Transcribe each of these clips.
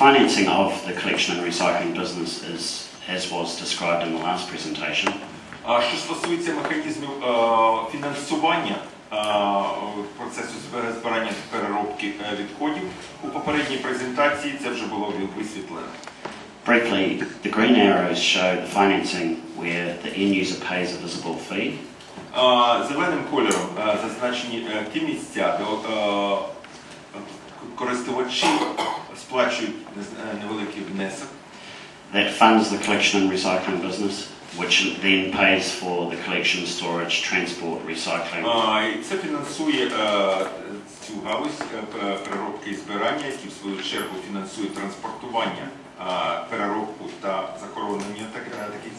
financing of the collection and recycling business is, as was described in the last presentation, що стосується механізмів е, фінансування е, процесу збирання та переробки е, відходів, у попередній презентації це вже було висвітлено. briefly, the green arrows show the financing where the end user pays a visible fee, Зеленим кольором зазначені ті місця, де користувачі сплачують е, невеликий внесок. that funds the collection and recycling business, which then pays for the collection, storage, transport, recycling, і Це фінансує е, цю галузь е, переробки і збирання, які в свою чергу фінансує транспортування, переробку та захоронення так- таких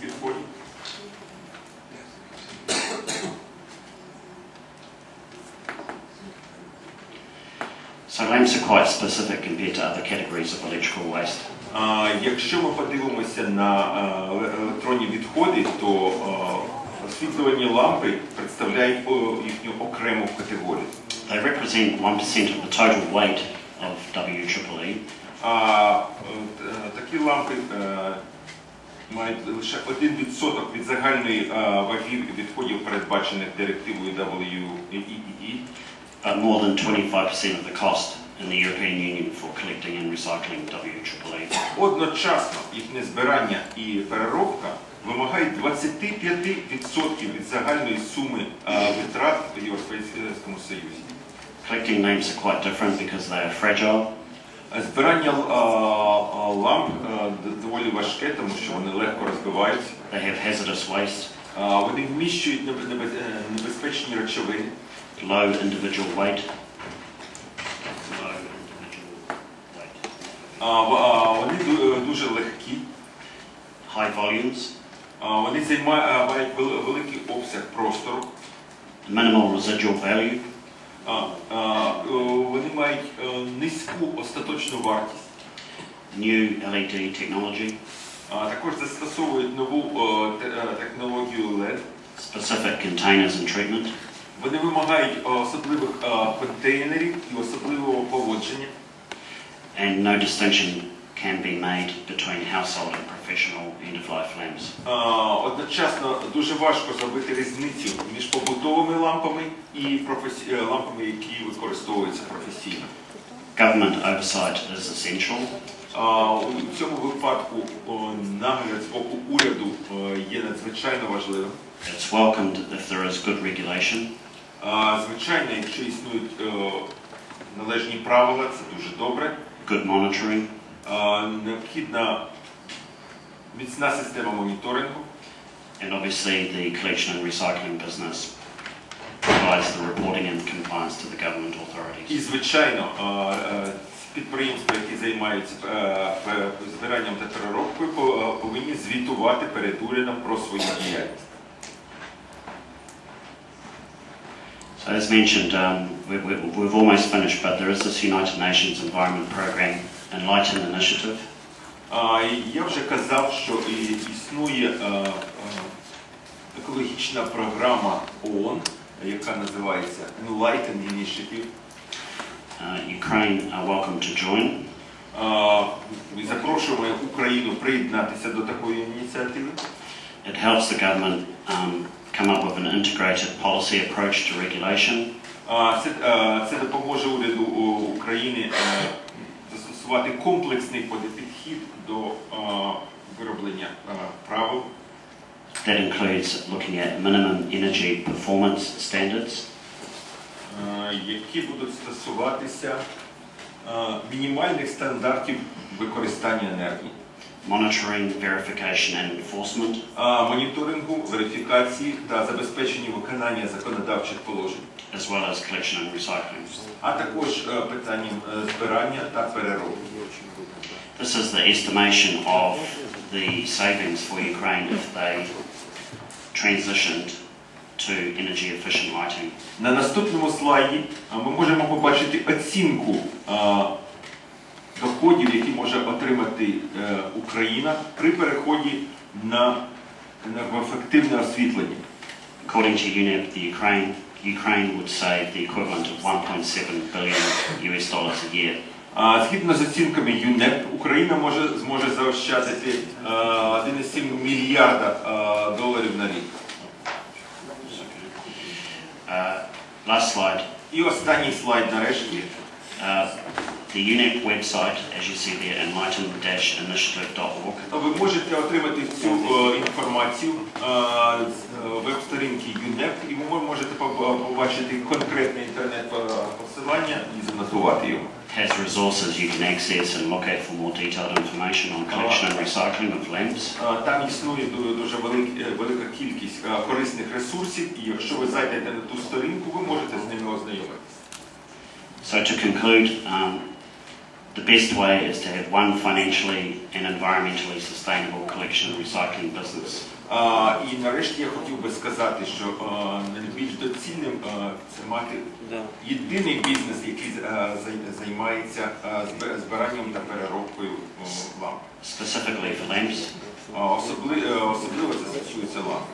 Lamps are quite specific compared to other categories of electrical waste. Якщо ми подивимося на е, електронні відходи, то е, освітлювані лампи представляють їхню окрему категорію. They represent 1% of the total weight of WEEE, е, т- е, такі лампи е, мають лише 1% від загальної е, ваги відходів, передбачених директивою WEEE, but more than 25% of the cost in the European Union for collecting and recycling WEEE. Одночасно їхнє збирання і переробка вимагають 25% від загальної суми е, витрат в Європейському Союзі. Collecting lamps are quite different because they are fragile, Збирання е, е, ламп е, д- доволі важке, тому що вони легко розбиваються. they have hazardous waste, Е, Вони вміщують небе- небе- е, небезпечні речовини. low individual weight. Low individual weight. А, в- а, Вони е, дуже легкі, High volumes, вони займають мають великий обсяг простору, minimal residual value, е, вони мають е, низьку остаточну вартість. new LED technology, Також застосовують нову е, те- е, технологію LED. specific containers and treatment, Вони вимагають е, особливих е, контейнерів і особливого поводження. And no distinction can be made between household and professional end-of-life lamps. Одночасно дуже важко зробити різницю між побутовими лампами і е, лампами, які використовуються професійно. Government oversight is essential, У цьому випадку нагляд з боку уряду є надзвичайно важливим. It's welcomed if there is good regulation, Звичайно, якщо існують належні правила, це дуже добре. Good monitoring, Необхідна міцна система моніторингу. and obviously the collection and recycling business provides the reporting and compliance to the government І, звичайно, е, підприємства, які займаються е, збиранням та переробкою, е, повинні звітувати перед урядом про свою діяльність. So as mentioned, um, we, we, we've almost finished, but there is this United Nations Environment Programme Enlighten initiative, А, і Я вже казав, що і- існує е, е, екологічна програма ООН, яка називається Enlighten Initiative. Uh, Ukraine are welcome to join. А, Ми запрошуємо Україну приєднатися до такої ініціативи. It helps the government um, come up with an integrated policy approach to regulation? Це, е, це допоможе уряду України е, застосувати комплексний підхід до е, вироблення правил. that includes looking at minimum energy performance standards, які будуть стосуватися мінімальних стандартів використання енергії, monitoring, verification and enforcement, моніторингу, верифікації та забезпечення виконання законодавчих положень, as well as collection and recycling. а також е, питанням е, збирання та переробки. This is the estimation of the savings for Ukraine if they transitioned to energy efficient lighting. На наступному слайді ми можемо побачити оцінку а, доходів, які може отримати е, Україна при переході на енергоефективне освітлення. According to UNEP, the Ukraine, Ukraine would save the equivalent of 1.7 billion US dollars a year А, Згідно з оцінками ЮНЕП, Україна може зможе заощадити е, 1,7 мільярда е, доларів на рік. Uh, last slide. І останній слайд нарешті. Uh, the UNEP website, as you see there, enlighten-initiative.org, Ви можете отримати цю е, інформацію е, з е, веб-сторінки ЮНЕП, і ви можете поб- побачити конкретне інтернет-посилання і занотувати його. has resources you can access and look at for more detailed information on collection and recycling of lamps. Е, Там існує ду- дуже велик- е, велика кількість е, корисних ресурсів, і якщо ви зайдете на ту сторінку, ви можете з ними ознайомитися. So to conclude, um, the best way is to have one financially and environmentally sustainable collection and recycling business. А, І нарешті я хотів би сказати, що е, найбільш доцільним е, це мати єдиний бізнес, який е, зай- займається е, зб- збиранням та переробкою е, ламп. Specifically for lamps, А Особливо, е, особливо це стосується ламп.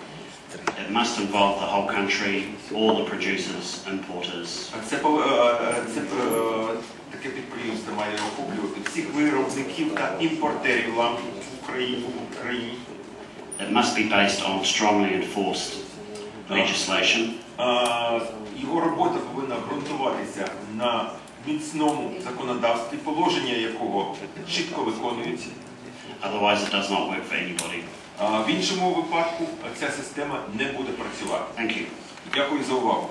it must involve the whole country, all the producers, importers, А Це, пов- е, е, це е, таке підприємство має охоплювати всіх виробників та імпортерів ламп в Україні. В Україні. It must be based on strongly enforced legislation. А, Його робота повинна ґрунтуватися на міцному законодавстві, положення якого чітко виконуються. Otherwise, it does not work for anybody. А В іншому випадку ця система не буде працювати. Thank you. Дякую за увагу.